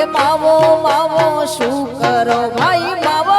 એ માવો માવો શું કરો? ભાઈ માવો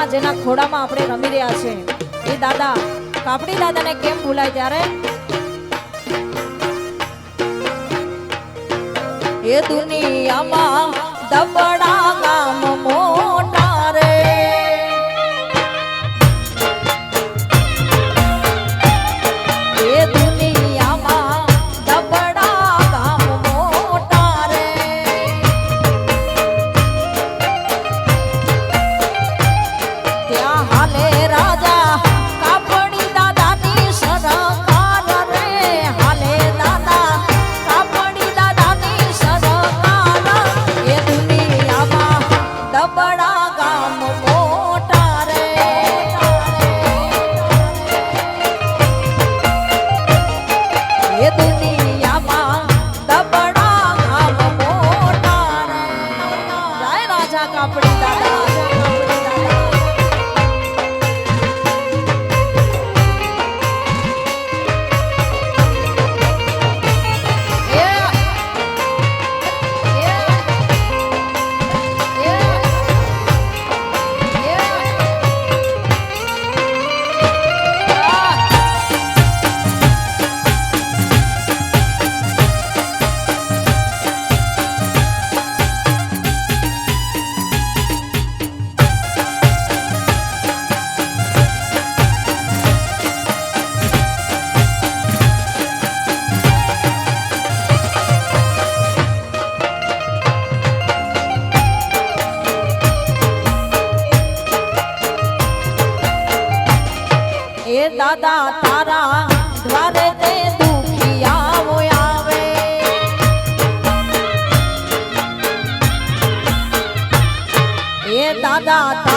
દાદાના જેના ખોડામાં આપણે રમી રહ્યા છે એ દાદા, કાપડી દાદાને કેમ ભૂલાય ત્યારે? એ દુનિયામાં દબડા કામ দাতা